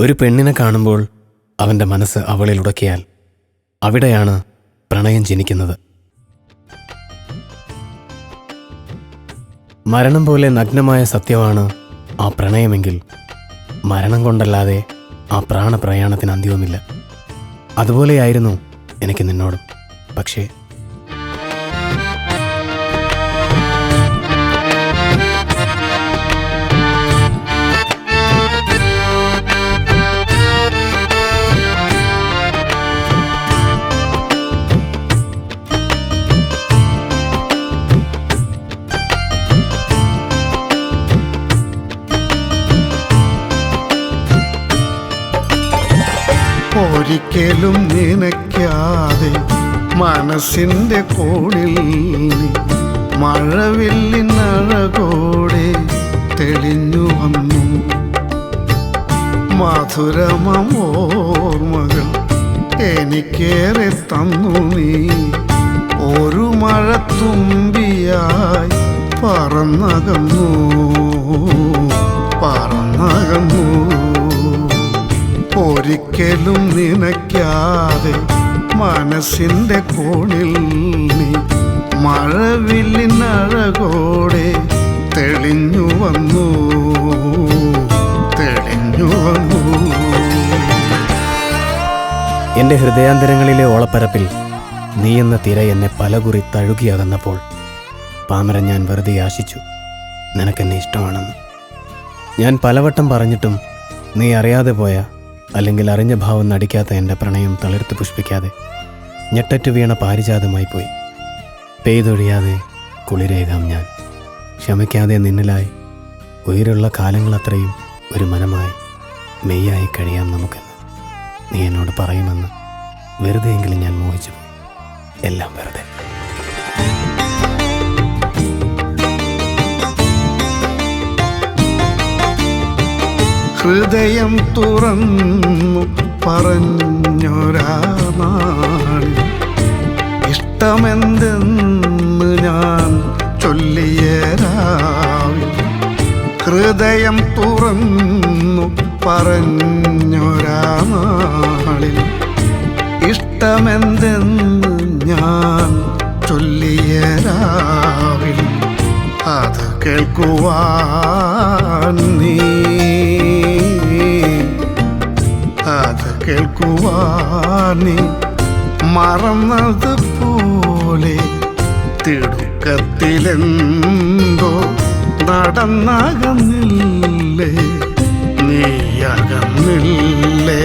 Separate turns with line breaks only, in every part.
ഒരു പെണ്ണിനെ കാണുമ്പോൾ അവന്റെ മനസ്സ് അവളിൽ ഉടക്കിയാൽ അവിടെയാണ് പ്രണയം ജനിക്കുന്നത്. മരണം പോലെ നഗ്നമായ സത്യമാണ് ആ പ്രണയമെങ്കിൽ മരണം കൊണ്ടല്ലാതെ ആ പ്രാണപ്രയാണത്തിന് അന്ത്യവുമില്ല അതുപോലെയായിരുന്നു എനിക്ക് നിന്നോടും. പക്ഷേ
ഒരിക്കലും നിനക്കാതെ മനസ്സിന്റെ കോണിൽ മഴവില്ലിനഴകോടെ തെളിഞ്ഞു വന്നു. മധുരമോർമകൾ എനിക്കേറെ തന്നു നീ. ഒരു മഴ മഴത്തുമ്പിയായി പറന്നകന്നു. പറന്നകന്നു. ഒരിക്കലും നനയ്ക്കാതെ മനസ്സിന്റെ കോണിൽ നീ മഴവില്ലിനഴകോടെ തെളിഞ്ഞു വന്നു തെളിഞ്ഞു വന്നു.
എന്റെ ഹൃദയാന്തരങ്ങളിലെ ഓളപ്പരപ്പിൽ നീ എന്ന തിര എന്നെ പലകുറി തഴുകിയകന്നപ്പോൾ പാമരൻ ഞാൻ വെറുതെ ആശിച്ചു നിനക്കെന്നെ ഇഷ്ടമാണെന്ന്. ഞാൻ പലവട്ടം പറഞ്ഞിട്ടും നീ അറിയാതെ പോയ അല്ലെങ്കിൽ അറിഞ്ഞ ഭാവം നടിക്കാത്ത എന്റെ പ്രണയം തളിർത്ത് പുഷ്പിക്കാതെ ഞെട്ടറ്റ് വീണ പാരിജാതമായി പോയി. പെയ്തൊഴിയാതെ കുളിരേകാം ഞാൻ. ക്ഷമിക്കാതെ നിന്നിലായി ഉയരുള്ള കാലങ്ങളത്രയും ഒരു മനമായി മെയ്യായി കഴിയാം നമുക്കെന്ന്. നീ എന്നോട് പറയുമെന്ന് വെറുതെയെങ്കിലും ഞാൻ മോഹിച്ചു എല്ലാം വെറുതെ.
ഹൃദയം തുറന്നു പറഞ്ഞൊരാ നാളിൽ ഇഷ്ടമെന്തെന്ന് ഞാൻ ചൊല്ലിയ രാവിൽ. ഹൃദയം തുറന്നു പറഞ്ഞൊരാ നാളിൽ ഇഷ്ടമെന്തെന്ന് ഞാൻ ചൊല്ലിയ രാവിൽ. അത് കേൾക്കുവാൻ നീ അത് മറന്നത് പോലെ തിടുക്കത്തിലെന്തോ നടന്നകന്നില്ലേ? നീയകന്നില്ലേ?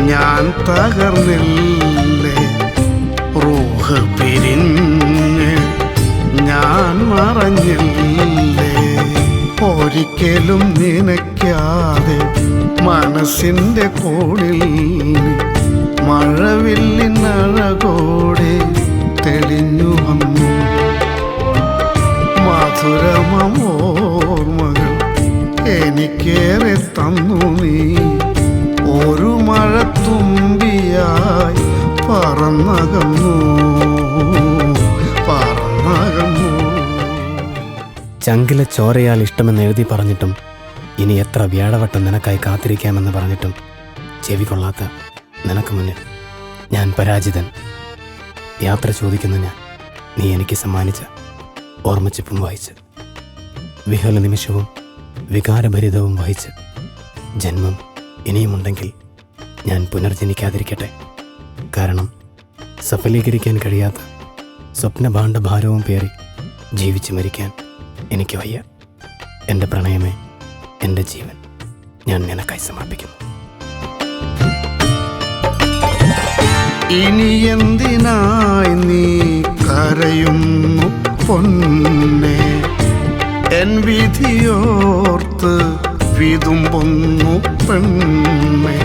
ഞാൻ തകർന്നില്ലേ? റൂഹ് പിരിഞ്ഞ് ഞാൻ മറഞ്ഞില്ലേ? ഒരിക്കലും നനയ്ക്കാതെ മനസ്സിന്റെ കോണിൽ മഴവില്ലിനഴകോടെ തെളിഞ്ഞു വന്നു. മധുരമോർമ്മകൾ എനിക്കേറെ തന്നു നീ. ഒരു മഴത്തുമ്പിയായി പറന്നകന്നു. പറന്നകന്നു.
ചങ്കിലെ ചോരയാൽ ഇഷ്ടമെന്ന് എഴുതി പറഞ്ഞിട്ടും ഇനി എത്ര വ്യാഴവട്ടം നിനക്കായി കാത്തിരിക്കാമെന്ന് പറഞ്ഞിട്ടും ചെവി കൊള്ളാത്ത നിനക്ക് മുന്നിൽ ഞാൻ പരാജിതൻ. യാത്ര ചോദിക്കുന്ന ഞാൻ നീ എനിക്ക് സമ്മാനിച്ച ഓർമ്മച്ചിപ്പും വായിച്ച് വിഹല നിമിഷവും വികാരഭരിതവും വഹിച്ച് ജന്മം ഇനിയുമുണ്ടെങ്കിൽ ഞാൻ പുനർജനിക്കാതിരിക്കട്ടെ. കാരണം സഫലീകരിക്കാൻ കഴിയാത്ത സ്വപ്നഭാണ്ഡ ഭാരവും പേറി ജീവിച്ചു മരിക്കാൻ എനിക്ക് വയ്യ. എന്റെ പ്രണയമേ എന്റെ ജീവൻ ഞാൻ നിനക്കായി സമർപ്പിക്കുന്നു.
ഇനി എന്തിനായി നീ കരയുന്നു പൊന്നെ? എൻ വിധിയോർത്ത് വിതുമ്പൊന്നു പെണ്ണെ.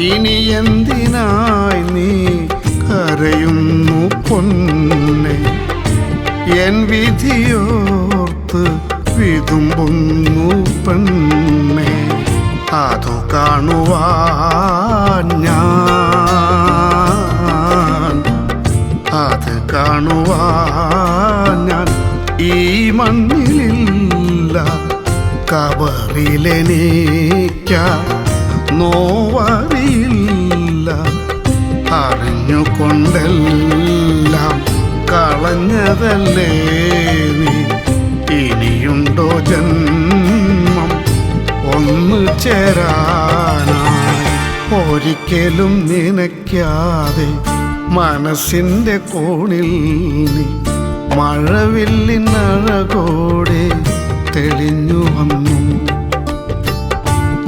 ഇനി എന്തിനായി നീ കരയുന്നു പൊന്നെ? എൻ വിധിയോർത്ത് വിതുമ്പുന്നു പെണ്ണെ. അതു കാണുവാൻ ഞാൻ. അത് കാണുവാൻ ഈ മണ്ണിലില്ല കബറിലെനിക്ക നോവറിയില്ല അറിഞ്ഞുകൊണ്ടെല്ലാം കളഞ്ഞതല്ലേ നീ? ചേരാനായി. ഒരിക്കലും നിനയ്ക്കാതെ മനസ്സിന്റെ കോണിൽ നീ മഴവില്ലിനഴകോടെ തെളിഞ്ഞു വന്നു.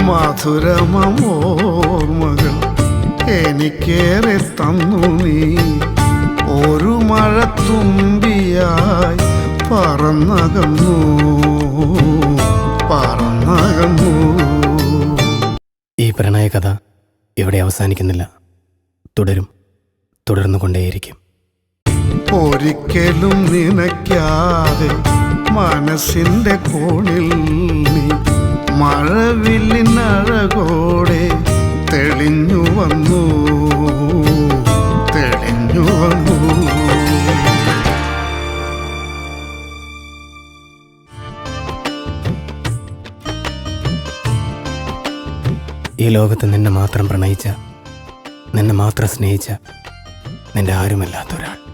മധുരമോർമകൾ എനിക്കേറെ തന്നു നീ. ഒരു മഴ തുമ്പിയായി പറന്നകന്നു.
ഈ കഥ ഇവിടെ അവസാനിക്കുന്നില്ല. തുടരും. തുടർന്നു കൊണ്ടേയിരിക്കും.
ഒരിക്കലും നിനക്കാതെ മനസ്സിന്റെ കോണിൽ നീ മഴവില്ലിനഴകോടെ തെളിഞ്ഞു വന്നു.
ഈ ലോകത്ത് നിന്നെ മാത്രം പ്രണയിച്ച നിന്നെ മാത്രം സ്നേഹിച്ച നിന്റെ ആരുമല്ലാത്ത ഒരാൾ.